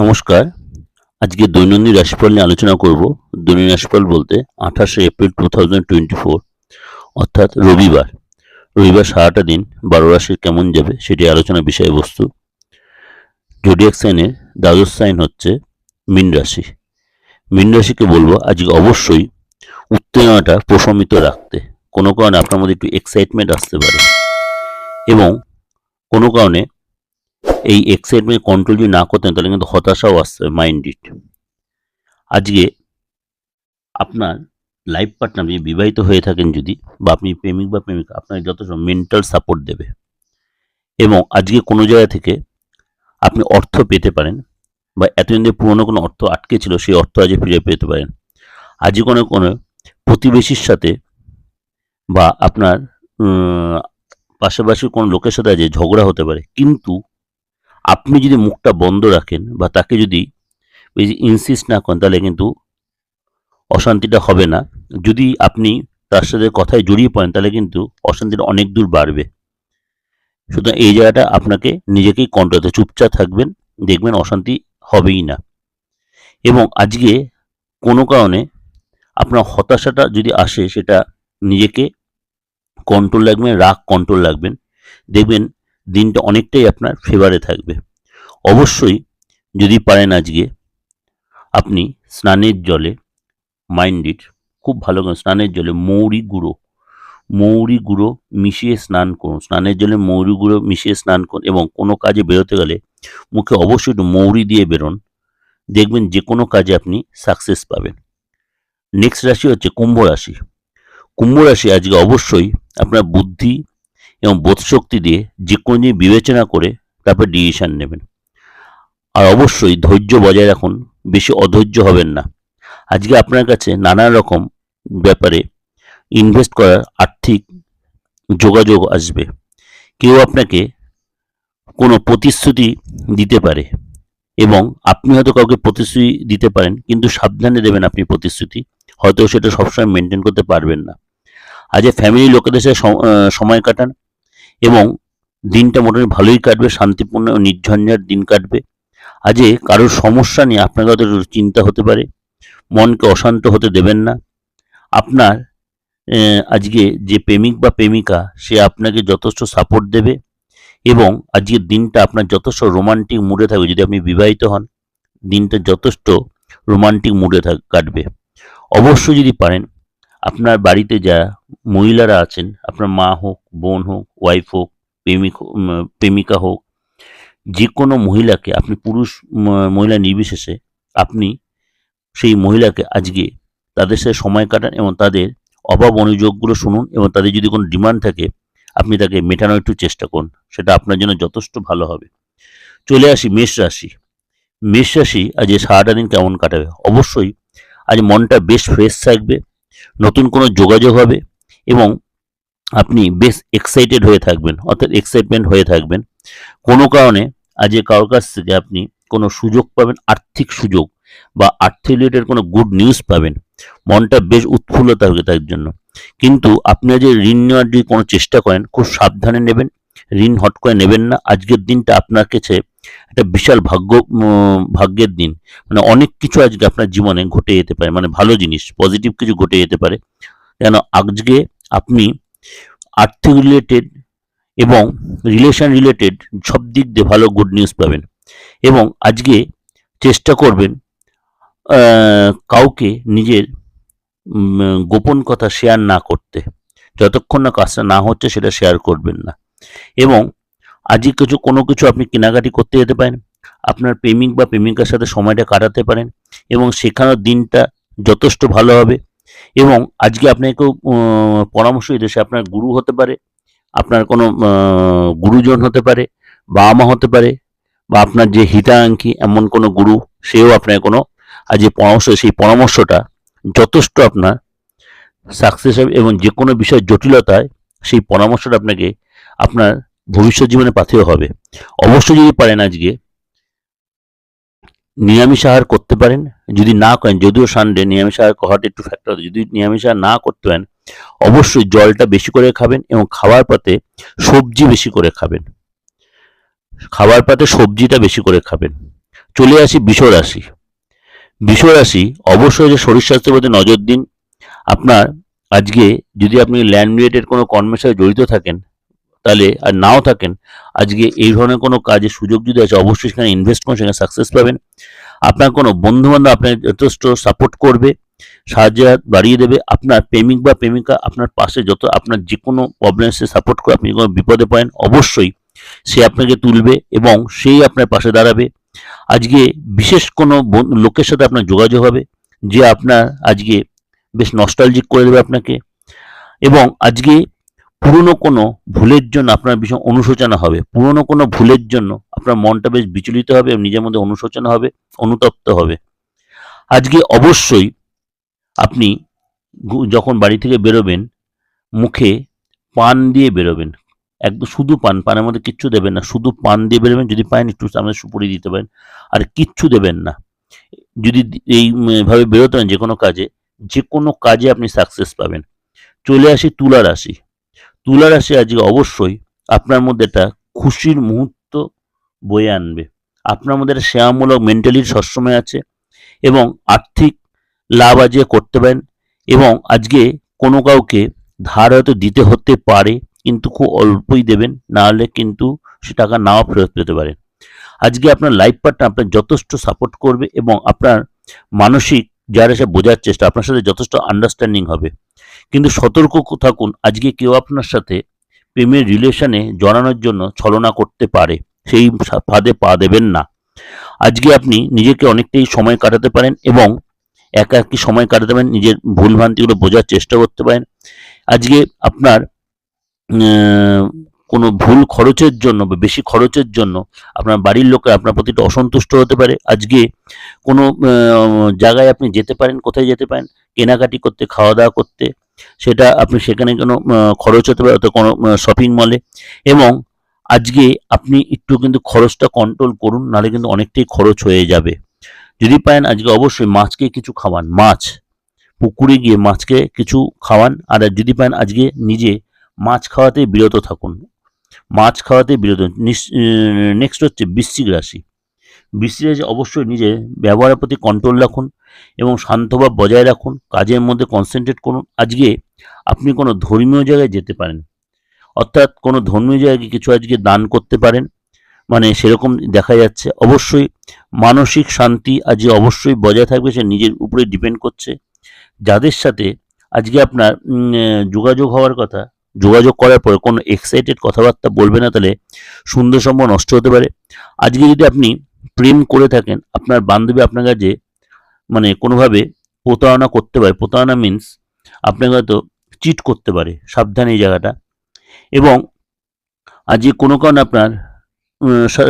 নমস্কার। আজকে দৈনন্দিন রাশিফল নিয়ে আলোচনা করব। দৈনন্দিন রাশিফল বলতে আঠাশে April two thousand twenty four, অর্থাৎ রবিবার। রবিবার সারাটা দিন বারো রাশির কেমন যাবে সেটি আলোচনার বিষয়বস্তু। জোডিয়াক সাইনের দ্বাদশ সাইন হচ্ছে মীন রাশি। মীন রাশিকে বলব আজকে অবশ্যই উত্তেজনাটা প্রশমিত রাখতে। কোনো কারণে আপনার মধ্যে একটু এক্সাইটমেন্ট আসতে পারে এবং কোনো কারণে এই এক্সাইটমেন্ট কন্ট্রোল যদি না করতেন, তাহলে কিন্তু হতাশাও আসতে মাইন্ডেড আজকে আপনার লাইফ পার্টনার যদি বিবাহিত হয়ে থাকেন যদি, বা আপনি প্রেমিক বা প্রেমিকা, আপনাকে যথেষ্ট মেন্টাল সাপোর্ট দেবে। এবং আজকে কোনো জায়গা থেকে আপনি অর্থ পেতে পারেন, বা এতদিন যে পুরনো কোনো অর্থ আটকে ছিল, সেই অর্থ আজকে ফিরে পেতে পারেন। আজকে কোনো কোনো প্রতিবেশীর সাথে বা আপনার পাশাপাশি কোনো লোকের সাথে আজ ঝগড়া হতে পারে। কিন্তু আপনি যদি মুখটা বন্ধ রাখেন বা তাকে যদি ইনসিস্ট না করেন, তাহলে কিন্তু অশান্তিটা হবে না। যদি আপনি তার সাথে কথায় জড়িয়ে পড়েন, তাহলে কিন্তু অশান্তিটা অনেক দূর বাড়বে। সুতরাং এই জায়গাটা আপনাকে নিজেকেই কন্ট্রোল চুপচাপ থাকবেন, দেখবেন অশান্তি হবেই না। এবং আজকে কোনো কারণে আপনার হতাশাটা যদি আসে, সেটা নিজেকে কন্ট্রোল রাখবেন রাগ কন্ট্রোল রাখবেন দেখবেন দিনটা অনেকটাই আপনার ফেভারে থাকবে। অবশ্যই যদি পারেন আজকে, আপনি স্নানের জলে মাইন্ডেড খুব ভালো করে স্নানের জলে মৌরি গুঁড়ো মৌরি গুঁড়ো মিশিয়ে স্নান করুন। স্নানের জলে মৌরি গুঁড়ো মিশিয়ে স্নান করুন এবং কোনো কাজে বেরোতে গেলে মুখে অবশ্যই একটু মৌরি দিয়ে বেরোন। দেখবেন যে কোনো কাজে আপনি সাকসেস পাবেন। নেক্সট রাশি হচ্ছে কুম্ভ রাশি। কুম্ভ রাশি আজকে অবশ্যই আপনার বুদ্ধি এবং বোধশক্তি দিয়ে যে কোনো জিনিস বিবেচনা করে তারপর ডিসিশন নেবেন। আর অবশ্যই ধৈর্য বজায় রাখুন, বেশি অধৈর্য হবেন না। আজকে আপনার কাছে নানা রকম ব্যাপারে ইনভেস্ট করার আর্থিক যোগাযোগ আসবে। কেউ আপনাকে কোনো প্রতিশ্রুতি দিতে পারে এবং আপনি হয়তো কাউকে প্রতিশ্রুতি দিতে পারেন, কিন্তু সাবধানে দেবেন আপনি প্রতিশ্রুতি। হয়তো সেটা সবসময় মেনটেন করতে পারবেন না। আজ ফ্যামিলি লোকেদের সাথে সম- সময় কাটান। এবং দিনটা মোটামুটি ভালোই কাটবে, শান্তিপূর্ণ ও নির্ঝঞ্ঝার দিন কাটবে। আজে কারোর সমস্যা নিয়ে আপনার হয়তো চিন্তা হতে পারে, মনকে অশান্ত হতে দেবেন না। আপনার আজকে যে প্রেমিক বা প্রেমিকা, সে আপনাকে যথেষ্ট সাপোর্ট দেবে এবং আজকের দিনটা আপনার যথেষ্ট রোমান্টিক মুডে থাকবে। যদি আপনি বিবাহিত হন, দিনটা যথেষ্ট রোমান্টিক মুডে থাক, কাটবে। অবশ্যই যদি পারেন আপনার বাড়িতে যা মহিলারা আছেন, আপনার মা হোক, বোন হোক ওয়াইফ হোক, প্রেমিক হোক যে কোনো মহিলাকে, আপনি পুরুষ মহিলা নির্বিশেষে আপনি সেই মহিলাকে আজকে তাদের সাথে সময় কাটান এবং তাদের অভাব অনুযোগগুলো শুনুন এবং তাদের যদি কোনো ডিমান্ড থাকে, আপনি তাকে মেটানোর একটু চেষ্টা করুন। সেটা আপনার জন্য যথেষ্ট ভালো হবে। চলে আসি মেষ রাশি। মেষ রাশি আজ সারাটা দিন কেমন কাটাবে? অবশ্যই আজ মনটা বেশ ফ্রেশ থাকবে। নতুন কোনো যোগাযোগ হবে এবং আপনি বেশ এক্সাইটেড হয়ে থাকবেন, অর্থাৎ এক্সাইটমেন্ট হয়ে থাকবেন। কোনো কারণে আজ এ কারোর কাছ থেকে আপনি কোনো সুযোগ পাবেন, আর্থিক সুযোগ বা আর্থিক রিলেটেড কোনো গুড নিউজ পাবেন, মনটা বেশ উৎফুল্ল থাকবে তার জন্য। কিন্তু আপনি যে ঋণ নেওয়ার যদি কোনো চেষ্টা করেন, খুব সাবধানে নেবেন, ঋণ হট করে নেবেন না। আজকের দিনটা আপনার কাছে একটা বিশাল ভাগ্য ভাগ্যের দিন। মানে অনেক কিছু আজকে আপনার জীবনে ঘটে যেতে পারে। মানে ভালো জিনিস পজিটিভ কিছু ঘটে যেতে পারে। কেন আজকে আপনি আর্থিক রিলেটেড এবং রিলেশন রিলেটেড সব দিক দিয়ে ভালো গুড নিউজ পাবেন। এবং আজকে চেষ্টা করবেন কাউকে নিজের গোপন কথা শেয়ার না করতে। যতক্ষণ না কাজটা না হচ্ছে, সেটা শেয়ার করবেন না। এবং আজকে কিছু কোনো কিছু আপনি কেনাকাটি করতে যেতে পারেন। আপনার প্রেমিক বা প্রেমিকার সাথে সময়টা কাটাতে পারেন এবং সেখানেও দিনটা যথেষ্ট ভালো হবে এবং আজকে আপনাকে কেউ উম, পরামর্শ দিতে সে আপনার গুরু হতে পারে আপনার কোনো গুরুজন হতে পারে বাবা মা হতে পারে বা আপনার যে হিতাকাঙ্ক্ষী এমন কোনো গুরু সেও আপনার কোনো আজ যে পরামর্শ সেই পরামর্শটা যথেষ্ট আপনার সাকসেস হবে এবং যে কোনো বিষয় জটিলতায় সেই পরামর্শটা আপনাকে আপনার ভবিষ্যৎ জীবনে পাথেয় হবে। অবশ্যই যদি পারেন আজকে, নিরামিষ আহার করতে পারেন, যদি না করেন, যদিও সানডে নিরামিষ আহার করাটা একটু ফ্যাক্টর যদি নিরামিষ আহার না করতে পারেন, অবশ্যই জলটা বেশি করে খাবেন এবং খাওয়ার পাতে সবজি বেশি করে খাবেন। খাবার পাতে সবজিটা বেশি করে খাবেন। চলে আসি বিষ রাশি। বিষ রাশি, অবশ্যই যে শরীর স্বাস্থ্যের প্রতি নজর দিন। আপনার আজকে যদি আপনি ল্যান্ড রিলেটেড কোনো কর্মের সাথে জড়িত থাকেন তাহলে আর নাও থাকেন। আজকে এই ধরনের কোনো কাজের সুযোগ যদি আছে, অবশ্যই সেখানে ইনভেস্ট করুন, সেখানে সাকসেস পাবেন। আপনার কোনো বন্ধু বান্ধব আপনাকে যথেষ্ট সাপোর্ট করবে, সাহায্য বাড়িয়ে দেবে, আপনার প্রেমিক বা প্রেমিকা আপনার পাশে যত আপনার যে কোনো প্রবলেম সে সাপোর্ট করে, আপনি কোনো বিপদে পড়েন, অবশ্যই সে আপনাকে তুলবে এবং সেই আপনার পাশে দাঁড়াবে। আজকে বিশেষ কোনো লোকের সাথে আপনার যোগাযোগ হবে, যে আপনার আজকে বেশ নস্টালজিক করে দেবে আপনাকে। এবং আজকে পুরনো কোনো ভুলের জন্য আপনার ভীষণ অনুশোচনা হবে। পুরনো কোনো ভুলের জন্য আপনার মনটা বেশ বিচলিত হবে এবং নিজের মধ্যে অনুশোচনা হবে, অনুতপ্ত হবে। আজকে অবশ্যই আপনি যখন বাড়ি থেকে বেরোবেন, মুখে পান দিয়ে বেরোবেন। একদম শুধু পান, পানের মধ্যে কিচ্ছু দেবেন না। শুধু পান দিয়ে বেরোবেন, যদি পান একটু সামনে সুপুরি দিতে পারেন। আর কিচ্ছু দেবেন না। যদি এইভাবে বেরোতে পারেন যে কোনো কাজে, যে কোনো কাজে আপনি সাকসেস পাবেন। চলে আসি তুলা রাশি। তুলা রাশি আজকে অবশ্যই আপনার মধ্যে একটা খুশির মুহূর্ত বয়ে আনবে। আপনার মধ্যে একটা সেবামূলক মেন্টালিটি সবসময় আছে এবং আর্থিক লাভ আজকে করতে পারেন এবং আজকে কোনো কাউকে ধার হয়তো দিতে হতে পারে, কিন্তু খুব অল্পই দেবেন, না হলে কিন্তু সে টাকা নাও ফেরত পেতে পারেন আজকে আপনার লাইফ পার্টনার আপনার যথেষ্ট সাপোর্ট করবে এবং আপনার মানসিক, যারা সে বোঝার চেষ্টা, আপনার সাথে যথেষ্ট আন্ডারস্ট্যান্ডিং হবে। কিন্তু সতর্ক থাকুন, আজকে কেউ আপনার সাথে প্রেমের রিলেশনে জড়ানোর জন্য ছলনা করতে পারে, সেই ফাঁদে পা দেবেন না। আজকে আপনি নিজেকে অনেকটাই সময় কাটাতে পারেন এবং একা একই সময় কাটাতে পারেন, নিজের ভুলভ্রান্তিগুলো বোঝার চেষ্টা করতে পারেন। আজকে আপনার কোনো ভুল খরচের জন্য বা বেশি খরচের জন্য আপনার বাড়ির লোকে আপনার প্রতি অসন্তুষ্ট হতে পারে। আজকে কোনো জায়গায় আপনি যেতে পারেন, কোথায় যেতে পারেন, কেনাকাটি করতে খাওয়া দাওয়া করতে, সেটা আপনি সেখানে কোনো খরচ হতে পারে, অর্থাৎ কোনো শপিং মলে এবং আজকে আপনি একটু কিন্তু খরচটা কন্ট্রোল করুন, নাহলে কিন্তু অনেকটাই খরচ হয়ে যাবে। যদি পারেন আজকে অবশ্যই মাছকে কিছু খাওয়ান, মাছ। পুকুরে গিয়ে মাছকে কিছু খাওয়ান, আর যদি পারেন আজকে নিজে মাছ খাওয়াতে বিরত থাকুন। মাছ খাওয়াতে বিরত নেক্সট হচ্ছে বৃশ্চিক রাশি। বৃশ্চিক রাশি অবশ্যই নিজের ব্যবহারের প্রতি কন্ট্রোল রাখুন এবং শান্তভাব বজায় রাখুন, কাজের মধ্যে কনসেন্ট্রেট করুন। আজকে আপনি কোনো ধর্মীয় জায়গায় যেতে পারেন, অর্থাৎ কোনো ধর্মীয় জায়গায় কিছু আজকে দান করতে পারেন মানে সেরকম দেখা যাচ্ছে। অবশ্যই মানসিক শান্তি আজকে অবশ্যই বজায় থাকবে, সে নিজের উপরে ডিপেন্ড করছে। যাদের সাথে আজকে আপনার যোগাযোগ হওয়ার কথা যোগাযোগ করার পরে কোনো এক্সাইটেড কথাবার্তা বলবে না, তাহলে সুন্দর সম্পর্ক নষ্ট হতে পারে। আজকে যদি আপনি প্রেম করে থাকেন, আপনার বান্ধবী আপনার কাছে মানে কোনোভাবে প্রতারণা করতে পারে, প্রতারণা মিন্স আপনাকে হয়তো চিট করতে পারে, সাবধান এই জায়গাটা। এবং আজকে কোনো কারণে আপনার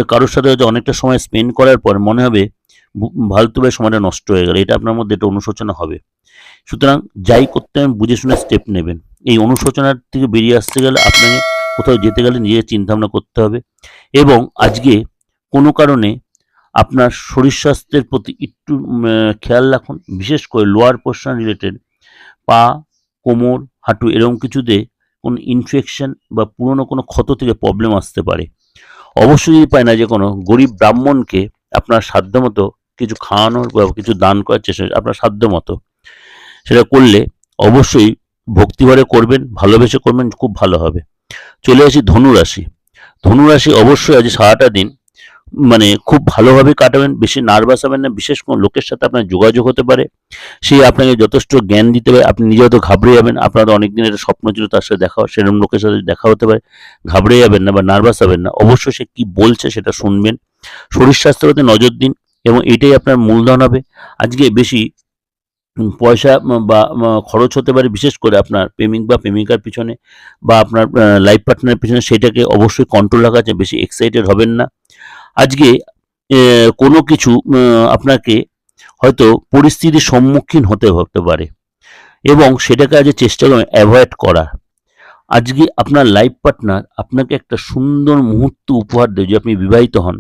কারোর সাথে হয়তো অনেকটা সময় স্পেন্ড করার পর মনে হবে ভু- ফালতুভাবে সময়টা নষ্ট হয়ে গেল। এটা আপনার মধ্যে একটা অনুশোচনা হবে। সুতরাং যাই করতে হবে বুঝে শুনে স্টেপ নেবেন। এই অনুশোচনার থেকে বেরিয়ে আসতে গেলে আপনাকে কোথাও যেতে গেলে নিজের চিন্তাভাবনা করতে হবে এবং আজকে কোনো কারণে আপনার শরীর স্বাস্থ্যের প্রতি একটু খেয়াল রাখুন, বিশেষ করে লোয়ার পোর্শন রিলেটেড পা, কোমর, হাঁটু এরকম কিছুতে কোনো ইনফেকশন বা পুরনো কোনো ক্ষত থেকে প্রবলেম আসতে পারে। অবশ্যই পায় না যে কোনো গরিব ব্রাহ্মণকে আপনার সাধ্য মতো কিছু খাওয়ানোর বা কিছু দান করার চেষ্টা, আপনার সাধ্য মতো সেটা করলে অবশ্যই ভক্তিভরে করবেন, ভালোবেসে করবেন, খুব ভালো হবে। চলে আসি ধনুরাশি ধনুরাশি অবশ্যই আজ সারাটা দিন মানে খুব ভালোভাবে কাটাবেন, বেশি নার্ভাস হবেন না, বিশেষ কোনো লোকের সাথে আপনার যোগাযোগ হতে পারে। সে আপনাকে যথেষ্ট জ্ঞান দিতে পারে, আপনি নিজে হয়তো ঘাবড়ে যাবেন, আপনার অনেক দিনের স্বপ্ন ছিল তার সাথে দেখা সেরকম লোকের সাথে দেখা হতে পারে, ঘাবড়ে যাবেন না বা নার্ভাস হবেন না। অবশ্যই সে কি বলছে সেটা শুনবেন। শরীর স্বাস্থ্যের নজর দিন, এবং এটাই আপনার মূলধন হবে। আজকে বেশি পয়সা বা খরচ হতে পারে, বিশেষ করে আপনার প্রেমিক বা প্রেমিকার পিছনে বা আপনার লাইফ পার্টনারের পিছনে, সেটাকে অবশ্যই কন্ট্রোল রাখা আছে, বেশি এক্সাইটেড হবেন না। আজকে কোনো কিছু আপনাকে হয়তো পরিস্থিতির সম্মুখীন হতে হতে পারে এবং সেটাকে আজ চেষ্টা করবেন অ্যাভয়েড করা। আজকে আপনার লাইফ পার্টনার আপনাকে একটা সুন্দর মুহূর্ত উপহার দেয় যে আপনি বিবাহিত হন।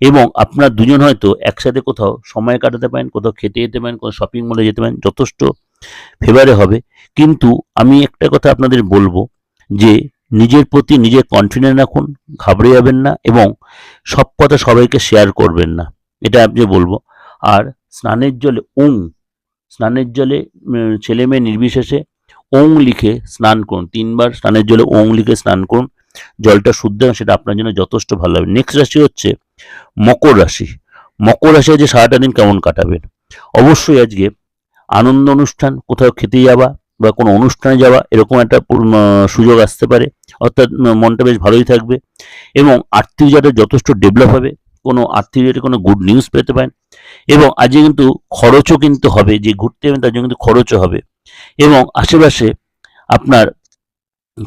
এবং আপনার দুজন হয়তো একসাথে কোথাও সময় কাটাতে পারেন, কোথাও খেতে যেতে পারেন, কোথাও শপিং মলে যেতে পারেন, যথেষ্ট ফেভারে হবে। কিন্তু আমি একটা কথা আপনাদের বলব যে, নিজের প্রতি নিজের কনফিডেন্স রাখুন, ঘাবড়ে যাবেন না এবং সব কথা সবাইকে শেয়ার করবেন না। এটা আপনি বলব। আর স্নানের জলে ওং, স্নানের জলে ছেলে মেয়ে নির্বিশেষে ওং লিখে স্নান করুন। তিনবার স্নানের জলে ওং লিখে স্নান করুন। জলটা শুদ্ধ সেটা আপনার জন্য যথেষ্ট ভালো হবে নেক্সট রাশি হচ্ছে মকর রাশি। মকর রাশি আজকে সারাটা দিন কেমন কাটাবেন? অবশ্যই আজকে আনন্দ অনুষ্ঠান, কোথাও খেতে যাওয়া বা কোনো অনুষ্ঠানে যাওয়া এরকম একটা সুযোগ আসতে পারে। অর্থাৎ মনটা বেশ ভালোই থাকবে এবং আর্থিক যাতে যথেষ্ট ডেভেলপ হবে। কোনো আর্থিক রেটে কোনো গুড নিউজ পেতে পারেন এবং আজকে কিন্তু খরচও কিন্তু হবে। যে ঘুরতে যাবেন তার জন্য কিন্তু খরচও হবে এবং আশেপাশে আপনার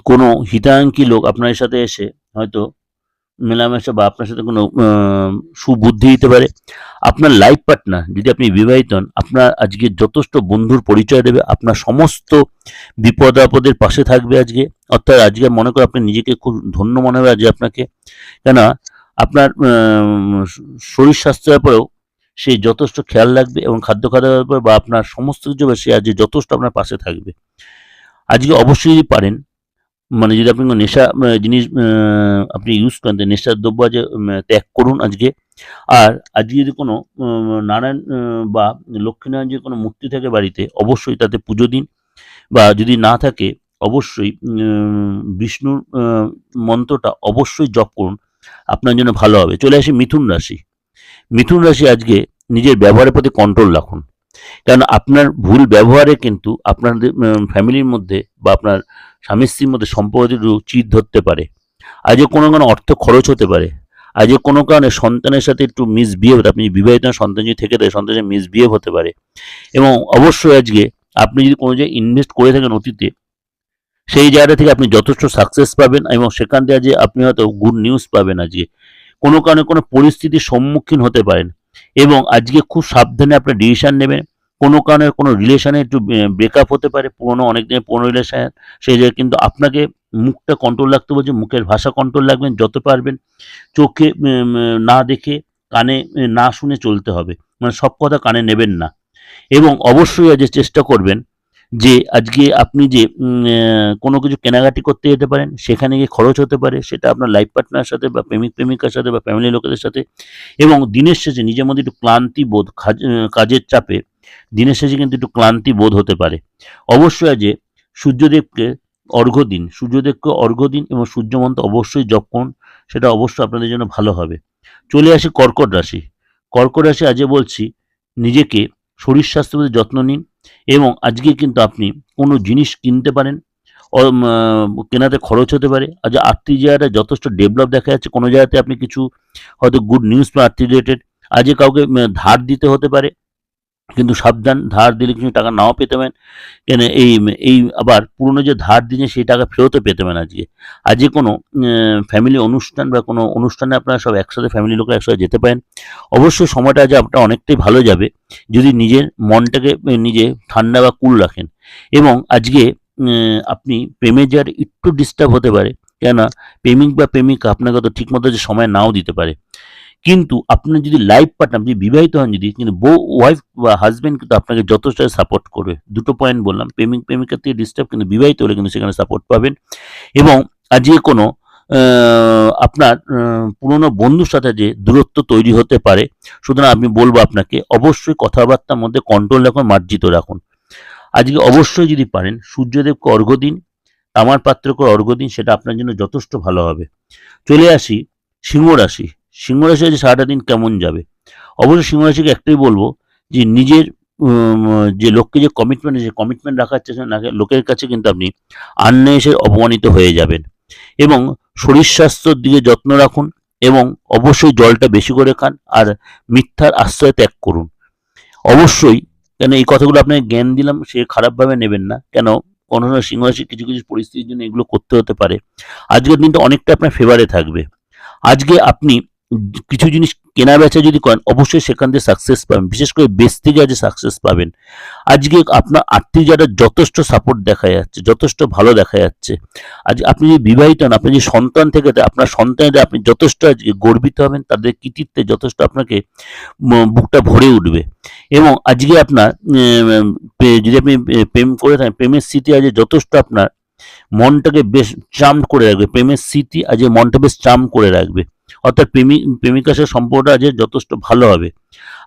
কোনো হিতাকাঙ্ক্ষী লোক আপনার সাথে এসে হয়তো মেলামেশা বা আপনার সাথে কোনো সুবুদ্ধি দিতে পারে। আপনার লাইফ পার্টনার যদি আপনি বিবাহিত হন, আপনার আজকে যথেষ্ট বন্ধুর পরিচয় দেবে, আপনার সমস্ত বিপদ আপদের পাশে থাকবে আজকে। অর্থাৎ আজকে মনে করে আপনি নিজেকে খুব ধন্য মনে হবে আজকে আপনাকে। কেন আপনার শরীর স্বাস্থ্যের ব্যাপারেও সে যথেষ্ট খেয়াল রাখবে এবং খাদ্য খাদ্যের ব্যাপারে বা আপনার সমস্ত কিছু সে আজকে যথেষ্ট আপনার পাশে থাকবে। আজকে অবশ্যই পারেন মানে যদি আপনি নেশা জিনিস আপনি ইউজ করেন নেশার দ্রব্য আজ ত্যাগ করুন আজকে। আর আজকে যদি কোনো নারায়ণ বা লক্ষ্মীনারায়ণ যদি কোনো মূর্তি থাকে বাড়িতে, অবশ্যই তাতে পুজো দিন। বা যদি না থাকে, অবশ্যই বিষ্ণুর মন্ত্রটা অবশ্যই জপ করুন। আপনার জন্য ভালো হবে। চলে আসি মিথুন রাশি। মিথুন রাশি আজকে নিজের ব্যবহারের প্রতি কন্ট্রোল রাখুন। কারণ আপনার ভুল ব্যবহারে কিন্তু আপনাদের ফ্যামিলির মধ্যে বা আপনার স্বামী স্ত্রীর মধ্যে সম্পর্কের চির ধরতে পারে আজকে কোনো কোনো অর্থ খরচ হতে পারে আজকে কোনো কারণে সন্তানের সাথে একটু মিসবিহেভ আপনি বিবাহিত সন্তান যদি থেকে থাকে সন্তানের মিসবিহেভ হতে পারে। এবং অবশ্যই আজকে আপনি যদি কোনো জায়গায় ইনভেস্ট করে থাকেন অতীতে, সেই জায়গা থেকে আপনি যথেষ্ট সাকসেস পাবেন এবং সেখান থেকে আজকে আপনি হয়তো গুড নিউজ পাবেন আজকে। কোনো কারণে কোনো পরিস্থিতির সম্মুখীন হতে পারেন। এবং আজকে খুব সাবধানে আপনার ডিসিশন নেবেন। কোনো কারণে কোনো রিলেশানে একটু ব্রেকআপ হতে পারে, পুরনো অনেক দিনের পুরনো রিলেশান সেই জায়গায় কিন্তু আপনাকে মুখটা কন্ট্রোল রাখতে বলছে মুখের ভাষা কন্ট্রোল রাখবেন, যত পারবেন চোখে না দেখে কানে না শুনে চলতে হবে। মানে সব কথা কানে নেবেন না। এবং অবশ্যই আজ চেষ্টা করবেন যে আজকে আপনি যে কোনো কিছু কেনাকাটি করতে যেতে পারেন, সেখানে গিয়ে খরচ হতে পারে, সেটা আপনার লাইফ পার্টনারের সাথে বা প্রেমিক প্রেমিকার সাথে বা ফ্যামিলির লোকেদের সাথে। এবং দিনের শেষে নিজের মধ্যে একটু ক্লান্তি বোধ কাজের চাপে দিনের শেষে কিন্তু একটু ক্লান্তি বোধ হতে পারে। অবশ্যই আজ সূর্যদেবকে অর্ঘ্য দিন, সূর্যদেবকে অর্ঘ্য দিন এবং সূর্যমন্ত্র অবশ্যই জপ করুন, সেটা অবশ্যই আপনাদের জন্য ভালো হবে। চলে আসি কর্কট রাশি। কর্কট রাশি আজে বলছি, নিজেকে শরীর স্বাস্থ্যের প্রতি যত্ন নিন এবং আজকে কিন্তু আপনি কোনো জিনিস কিনতে পারেন কেনাতে খরচ হতে পারে। আজ আর্থিক জায়গাটা যথেষ্ট ডেভেলপ দেখা যাচ্ছে। কোনো জায়গাতে আপনি কিছু হয়তো গুড নিউজ পান আর্থিক রিলেটেড আজকে কাউকে ধার দিতে হতে পারে। কিন্তু সাবধান, ধার দিলে কিছু টাকা নাও পেতে পারেন। কেন এই এই আবার পুরনো যে ধার দিয়েছে সেই টাকা ফেরতও পেতে পারেন আজকে। আজকে কোনো ফ্যামিলি অনুষ্ঠান বা কোনো অনুষ্ঠানে আপনারা সব একসাথে ফ্যামিলি লোকরা একসাথে যেতে পারেন। অবশ্যই সময়টা আজ আপনার অনেকটাই ভালো যাবে, যদি নিজের মনটাকে নিজে ঠান্ডা বা কুল রাখেন। এবং আজকে আপনি প্রেমে যার একটু ডিস্টার্ব হতে পারে, কেননা প্রেমিক বা প্রেমিকা আপনাকে তো ঠিকমতো যে সময় নাও দিতে পারে। কিন্তু আপনার যদি লাইফ পার্টনার আপনি বিবাহিত হন যদি, কিন্তু বউ ওয়াইফ বা হাজবেন্ড কিন্তু আপনাকে যথেষ্ট সাপোর্ট করবে। দুটো পয়েন্ট বললাম, প্রেমিক প্রেমিকার থেকে ডিস্টার্ব কিন্তু বিবাহিত হলে কিন্তু সেখানে সাপোর্ট পাবেন। এবং আজকে কোনো আপনার পুরনো বন্ধুর সাথে যে দূরত্ব তৈরি হতে পারে, সুতরাং আমি বলব আপনাকে অবশ্যই কথাবার্তার মধ্যে কন্ট্রোল রাখুন, মার্জিত রাখুন। আজকে অবশ্যই যদি পারেন সূর্যদেবকে অর্ঘ্য দিন, তামার পাত্রকে অর্ঘ্য দিন, সেটা আপনার জন্য যথেষ্ট ভালো হবে। চলে আসি, সিংহ রাশি। সিংহ রাশি আজ সারাটা দিন কেমন যাবে? অবশ্যই সিংহ রাশিকে একটাই বলব যে নিজের যে লোককে যে কমিটমেন্ট যে কমিটমেন্ট রাখার চেষ্টা না লোকের কাছে কিন্তু আপনি আন্নেসে অপমানিত হয়ে যাবেন। এবং শরীর স্বাস্থ্যর দিকে যত্ন রাখুন এবং অবশ্যই জলটা বেশি করে খান আর মিথ্যার আশ্রয় ত্যাগ করুন। অবশ্যই কেন এই কথাগুলো আপনাকে জ্ঞান দিলাম, সে খারাপভাবে নেবেন না। কেন? কোনো কোনো সিংহ রাশি কিছু কিছু পরিস্থিতির জন্য এগুলো করতে হতে পারে। আজকের দিনটা অনেকটা আপনার ফেভারে থাকবে। আজকে আপনি কিছু জিনিস কেনা বেচা যদি করেন, অবশ্যই সেখান থেকে সাকসেস পাবেন। বিশেষ করে বেশ থেকে আজ সাকসেস পাবেন। আজকে আপনার আর্থিক জায়গাটা যথেষ্ট সাপোর্ট দেখা যাচ্ছে, যথেষ্ট ভালো দেখা যাচ্ছে। আজ আপনি যদি বিবাহিত হন, আপনি যে সন্তান থেকে, আপনার সন্তানের আপনি যথেষ্ট আজকে গর্বিত হবেন, তাদের কৃতিত্বে যথেষ্ট আপনাকে বুকটা ভরে উঠবে। এবং আজকে আপনার যদি আপনি প্রেম করে থাকেন, প্রেমের স্মৃতি আজ যথেষ্ট আপনার মনটাকে বেশ চাম করে রাখবে। প্রেমের স্মৃতি আজ মনটা বেশ চাম করে রাখবে। অর্থাৎ প্রেমিক প্রেমিকার সাথে সম্পর্কটা যে যথেষ্ট ভালো হবে।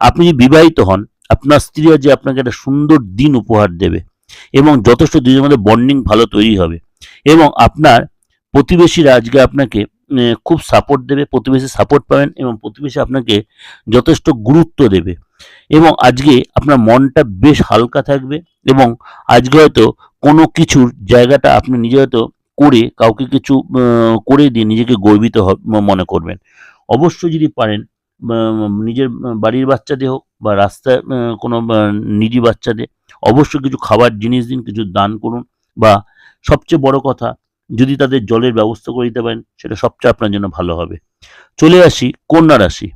আপনি যদি বিবাহিত হন, আপনার স্ত্রী যে আপনাকে একটা সুন্দর দিন উপহার দেবে এবং যথেষ্ট দুজনের মধ্যে বন্ডিং ভালো তৈরি হবে এবং আপনার প্রতিবেশীরা আজকে আপনাকে খুব সাপোর্ট দেবে, প্রতিবেশী সাপোর্ট পাবেন এবং প্রতিবেশী আপনাকে যথেষ্ট গুরুত্ব দেবে এবং আজকে আপনার মনটা বেশ হালকা থাকবে এবং আজকে হয়তো কোনো কিছুর জায়গাটা আপনি নিজে হয়তো করে কাউকে কিছু করে দিয়ে নিজেকে গর্বিত মনে করবেন। অবশ্যই যদি পারেন নিজের বাড়ির বাচ্চাদের হোক বা রাস্তায় কোনো নিজি বাচ্চাদের অবশ্যই কিছু খাবার, জিনিস দিন, কিছু দান করুন বা সবচেয়ে বড় কথা, যদি তাদের জলের ব্যবস্থা করে দিতে পারেন, সেটা সবচেয়ে আপনার জন্য ভালো হবে। চলে আসি কন্যা রাশি।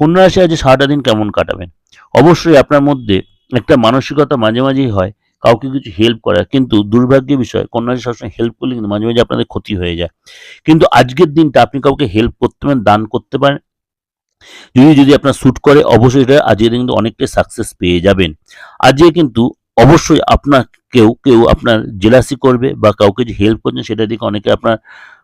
কন্যা রাশি আজ সারাটা দিন কেমন কাটাবেন? অবশ্যই আপনার মধ্যে একটা মানসিকতা মাঝে মাঝেই হয় কাউকে কিছু হেল্প করা কিন্তু দুর্ভাগ্যের বিষয় কন্যা রাশি সবসময় হেল্প করলে কিন্তু মাঝে মাঝে আপনাদের ক্ষতি হয়ে যায়। কিন্তু আজকের দিনটা আপনি কাউকে হেল্প করতে পারেন, দান করতে পারেন। যদি যদি আপনার শ্যুট করে, অবশ্যই এটা আজকের দিন কিন্তু অনেকটাই সাকসেস পেয়ে যাবেন। আজকে কিন্তু অবশ্যই আপনার কেউ কেউ আপনার জেলাসি করবে বা কাউকে যে হেল্প করছেন সেটা দিকে অনেকে আপনার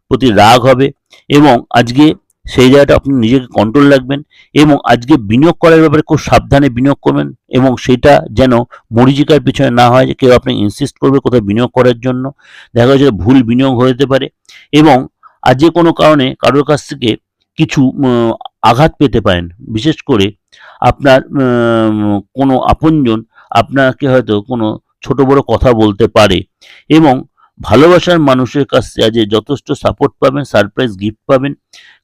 প্রতি রাগ হবে। এবং আজকে সেই জায়গাটা আপনি নিজেকে কন্ট্রোল রাখবেন এবং আজকে বিনিয়োগ করার ব্যাপারে খুব সাবধানে বিনিয়োগ করবেন এবং সেটা যেন মরিচিকার পিছনে না হয় যে কেউ আপনি ইনসিস্ট করবে কোথাও বিনিয়োগ করার জন্য। দেখা যাচ্ছে ভুল বিনিয়োগ হয়ে যেতে পারে এবং আজকে কোনো কারণে কারোর কাছ থেকে কিছু আঘাত পেতে পারেন। বিশেষ করে আপনার কোনো আপনজন আপনাকে হয়তো কোনো ছোট বড় কথা বলতে পারে এবং ভালোবাসার মানুষের কাছ থেকে আজ যথেষ্ট সাপোর্ট পাবেন সারপ্রাইজ গিফট পাবেন,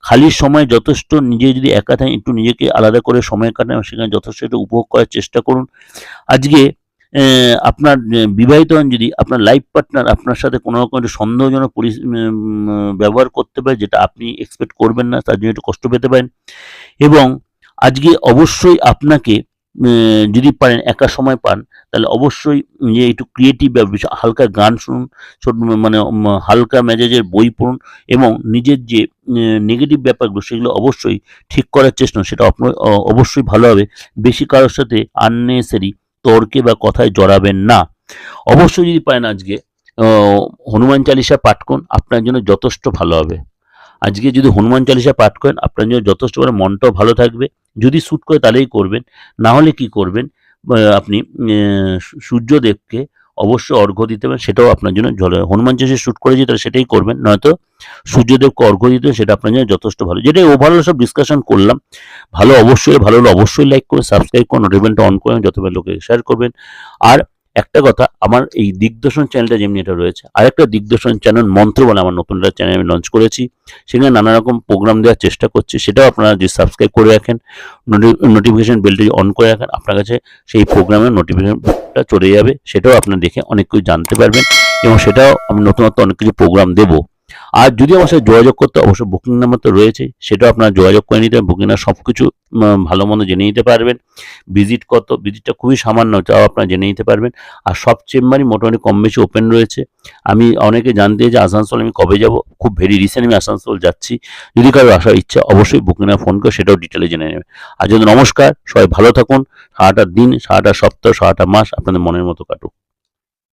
খালি সময় যথেষ্ট নিজে যদি একা থাকেন, একটু নিজেকে আলাদা করে সময় কাটান সেখানে যথেষ্ট একটু উপভোগ করার চেষ্টা করুন। আজকে আপনার বিবাহিত হন যদি আপনার লাইফ পার্টনার আপনার সাথে কোনো রকম একটা সন্দেহজনক ব্যবহার করতে পারে যেটা আপনি এক্সপেক্ট করবেন না, তার জন্য একটু কষ্ট পেতে পারেন। এবং আজকে অবশ্যই আপনাকে যদি পারেন, একা সময় পান, তাহলে অবশ্যই যে একটু ক্রিয়েটিভ হালকা গান শুনুন, ছোট মানে হালকা মেজাজের বই পড়ুন এবং নিজের যে নেগেটিভ ব্যাপারগুলো সেগুলো অবশ্যই ঠিক করার চেষ্টা সেটা আপনার অবশ্যই ভালো হবে। বেশি কারোর সাথে আননেসারি তর্কে বা কথায় জড়াবেন না। অবশ্যই যদি পারেন আজকে হনুমান চালিসা পাঠ করুন, আপনার জন্য যথেষ্ট ভালো হবে। আজকে যদি হনুমান চালিসা পাঠ করেন, আপনার জন্য যথেষ্ট করে মনটাও ভালো থাকবে। যদি শ্যুট করে তাহলেই করবেন না হলে কি করবেন? আপনি সূর্যদেবকে অবশ্যই অর্ঘ্য দিতে পারেন সেটাও আপনার জন্য জল হনুমান চাষে শ্যুট করেছি তাহলে সেটাই করবেন নয়তো সূর্যদেবকে অর্ঘ্য দিতে হবে, সেটা আপনার জন্য যথেষ্ট ভালো। যেটাই ওভারঅল সব ডিসকাশন করলাম ভালো অবশ্যই ভালো হলে অবশ্যই লাইক করে সাবস্ক্রাইব করুন নোটিফিকেশনটা অন করবেন যতবার লোকে শেয়ার করবেন। আর একটা কথা, আমার এই দিগদর্শন চ্যানেলটা যেমনি এটা রয়েছে, আরেকটা দিগদর্শন চ্যানেল মন্ত্র বলে আমার নতুন একটা চ্যানেল আমি লঞ্চ করেছি, সেখানে নানা রকম প্রোগ্রাম দেওয়ার চেষ্টা করছি, সেটাও আপনারা যদি সাবস্ক্রাইব করে রাখেন নোটিফিকেশন বেলটি অন করে রাখেন, আপনার কাছে সেই প্রোগ্রামের নোটিফিকেশনটা চলে যাবে, সেটাও আপনারা দেখে অনেক কিছু জানতে পারবেন এবং সেটাও আমি নতুনত্ব অনেক কিছু প্রোগ্রাম দেবো। আর যদি আমার সাথে যোগাযোগ করতে অবশ্যই বুকিং নাম্বার তো রয়েছে, সেটাও আপনারা যোগাযোগ করে নিতে বুকিং সব কিছু ভালো মন্দ জেনে নিতে পারবেন। ভিজিট কত ভিজিটটা খুবই সামান্য, তাও আপনারা জেনে নিতে পারবেন। আর সব চেম্বারই মোটামুটি কম বেশি ওপেন রয়েছে। আমি অনেকে জানতে যে আসানসোল আমি কবে যাব? খুব ভেরি রিসেন্ট আমি আসানসোল যাচ্ছি। যদি কারও আসার ইচ্ছা, অবশ্যই বুকিং ফোন করে, সেটাও ডিটেলে জেনে নেবে। আর যদি নমস্কার, সবাই ভালো থাকুন। সারাটা দিন, সারাটা সপ্তাহ, সারাটা মাস আপনাদের মনের মতো কাটুক।